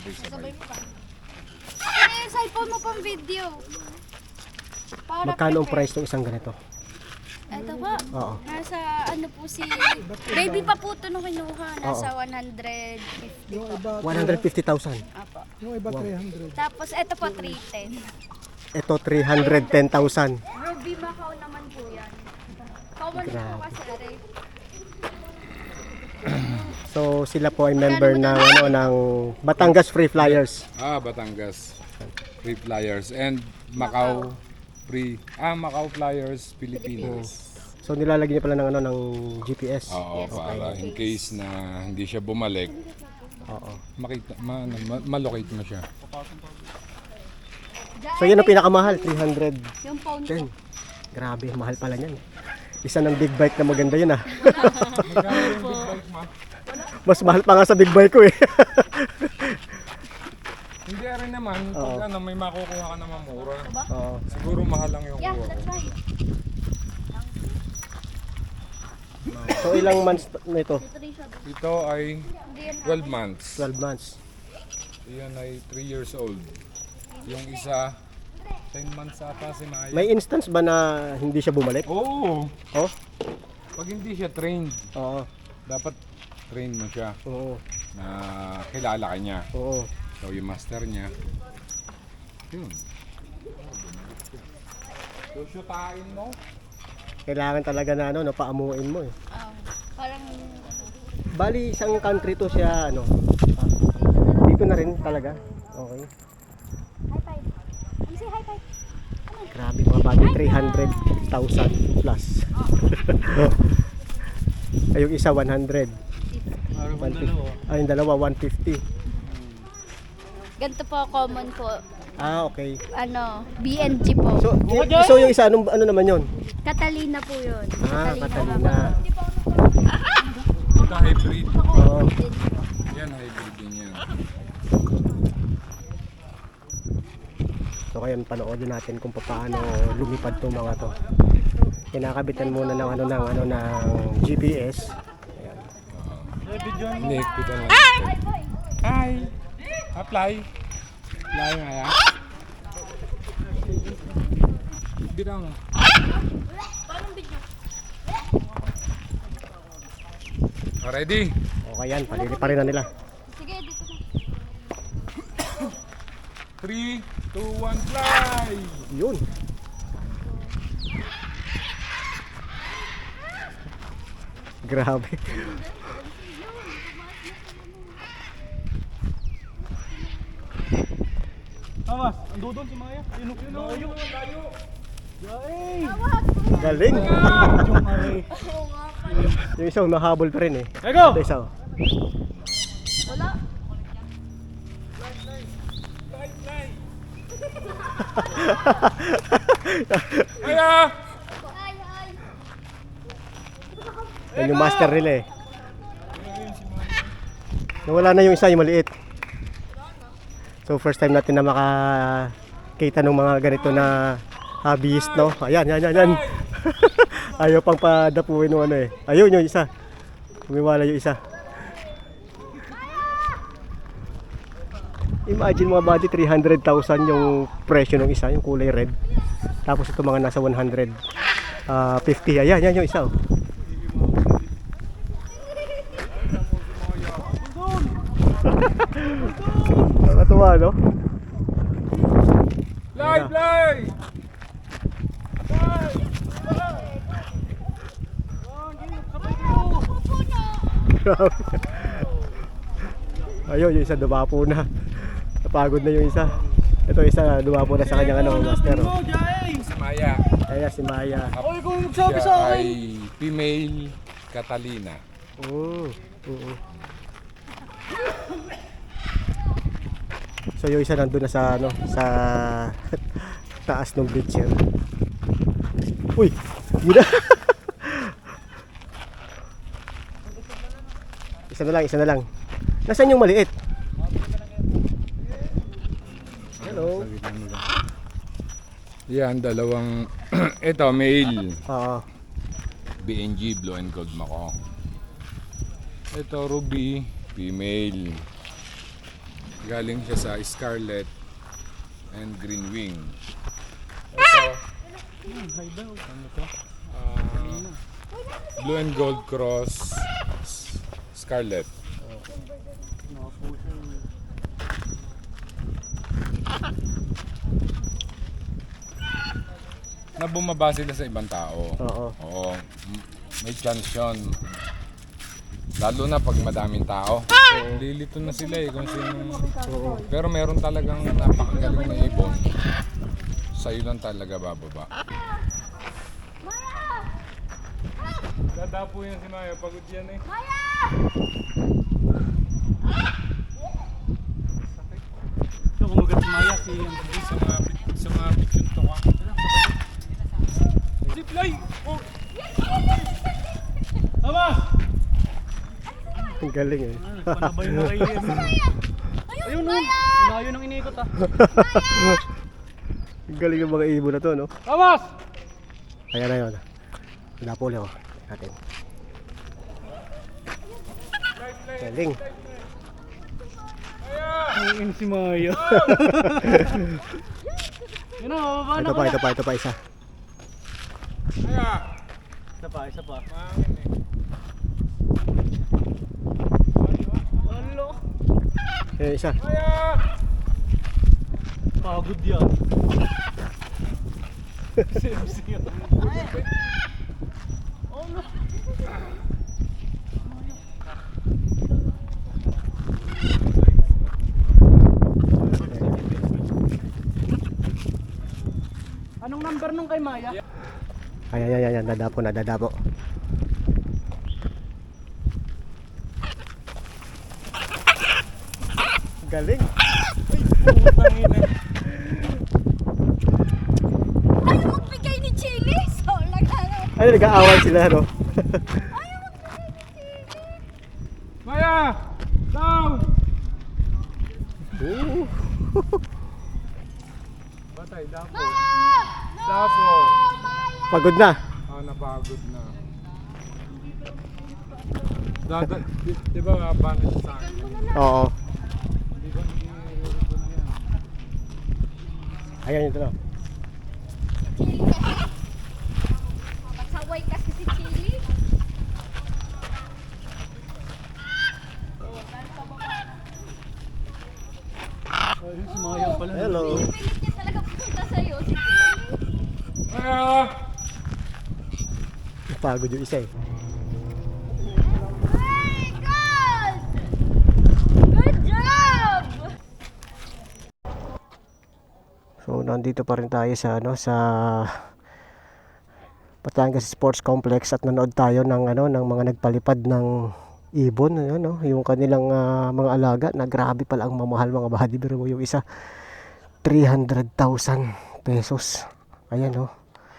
Sabay-sabay. mo pa. Ano yung cellphone mo pang video? Para Magkano ang prepare. price ng isang ganito? Ito po. Oo. Nasa ano po si... Baby pa po ito nung kinuha. Nasa 150 Yung po. iba, 150,000. Apo. yung iba 300. Tapos ito po 310. Ito 310,000. Ruby Macau naman po yan. Common po kasi aray. So sila po ay member ng ano ng Batangas Free Flyers. Ah, Batangas. Free Flyers. And Macau. Free. Ah, Macau Flyers, Pilipinas. So nilalagyan niya pala ng ano ng GPS. Oo, para in case na hindi siya bumalik, Oo. makita, ma, ano, ma, malocate mo siya. So yan ang pinakamahal, 310. Yung ko. Grabe, mahal pala niyan. Isa ng big bike na maganda yun ah. Mas mahal pa nga sa big bike ko eh. Hindi rin naman, pag ano, may makukuha ka naman mura. Oo. Siguro mahal lang yung Yeah, kuha that's right. So ilang months nito? Ito ay 12 months. 12 months. Iyan ay 3 years old. Yung isa, 10 months ata si Maya. May instance ba na hindi siya bumalik? Oo. Oh? Pag hindi siya trained, Oo. dapat train mo siya Oo. na kilala ka niya. Oo. So yung master niya. Yun. Susutain mo. Kailangan talaga na ano, no, paamuin mo eh. Um, parang Bali, isang country to siya, ano, ah, dito na rin talaga. Okay. high five. Ano say high five? Grabe mga bagay, 300,000 plus. Ay, yung isa 100. 150. Ay, yung dalawa 150. Ganito po common po. Ah, okay. Ano, BNG po. So, y- so yung isa, anong, ano naman yun? Catalina po yun. Ah, Catalina. Ito hybrid. Oo. Yan hybrid din yan. So, kaya panoodin natin kung paano lumipad tong mga to. Kinakabitan muna ng ano ng ano ng GPS. Nick, kita lang. natin. Hi! Apply! Apply nga ya. Bitaw na. Ah, Ready? Okay yan, palili pa rin na nila. Sige, dito na. 3, 2, 1, fly! Yun. Grabe. Ando doon si Maya. Yun, yun, layo. Layo. Yay! Galing. Yung aray. Yung isa mahabol pa rin eh. Lego! Ito isa. oh. Wala. Kaya! Ay, ay. Yan yung master nila eh. Nawala na yung isa, yung maliit. So first time natin na makakita ng mga ganito na hobbyist, no? Ayan, yan, yan, yan. Ayaw pang padapuin ng ano eh. Ayun yung isa. Umiwala yung isa. Imagine mga body, 300,000 yung presyo ng isa, yung kulay red. Tapos ito mga nasa 100. Ah, 50. Ayan, yan yung isa. Oh. Nakatuwa, no? Fly, fly! Ayun, yung isa dumapo na. Napagod na yung isa. Ito isa dumapo na sa kanyang ano, master. Oh. Jay! Si Maya. Kaya si Maya. Oy, kung magsabi Siya sa akin. ay female Catalina. Oo. oo. So yung isa nandun na sa ano, sa taas ng bridge yan. Uy! Yun na. isa na lang, isa na lang. Nasaan yung maliit? Hello. Yan, dalawang... Ito, male. Oo. BNG, Blue and Gold Mako. Ito, Ruby, female. Galing siya sa Scarlet and Green Wing. Ito, Ano to? ah, Blue and Gold Cross Scarlet. Na bumaba sila sa ibang tao. Oo. Oo. May chance yun. Lalo na pag madaming tao. Lilito na sila eh kung sino. Pero meron talagang napakagaling na ibon. Sa'yo lang talaga bababa. Dadapo yan si Maya. Pagod yan eh. Ito, kumagat si Maya si... Sa mga, sa mga picture to ka. Zipline! Oh! Amas! Ang galing eh. Nagpanabay na kayo yan. Ayun no, layo ng inikot ah. Ang galing ng mga ibon na to, no? Amas! Ayan na yun. Dapo ulit, oh. Natin. Galing. Ayun si Maya. Yun na, mababa na Ito pa, ito pa, ito pa isa. Isa pa, isa pa. Eh. Isa. Kaya! Pagod yan. Yan. Oh no. Anong number nung kay Maya? Ayan, ayan, ayan. Dadapo na, dadapo. Galing. Ayaw magbigay ni Chili. So, naghanap. Ay, nag-aaway sila, no? Maya! Down! Ooh. Patay, dapo. Ah! Dapo. Pagod na. Ah, napagod na. Dada, di, di ba siya sa akin? Oo. Hindi ko nire-record na yan. Ayan, ito na. Chili kasi. Si Chili. Hello. Pilit niya talaga pupunta sa'yo, si Chili. Maya! Pagod yung isa eh. Nandito pa rin tayo sa ano sa Batangas Sports Complex at nanood tayo ng ano ng mga nagpalipad ng ibon ano yung kanilang ah, mga alaga na grabe pala ang mamahal mga buddy pero yung isa 300,000 pesos. Ayan oh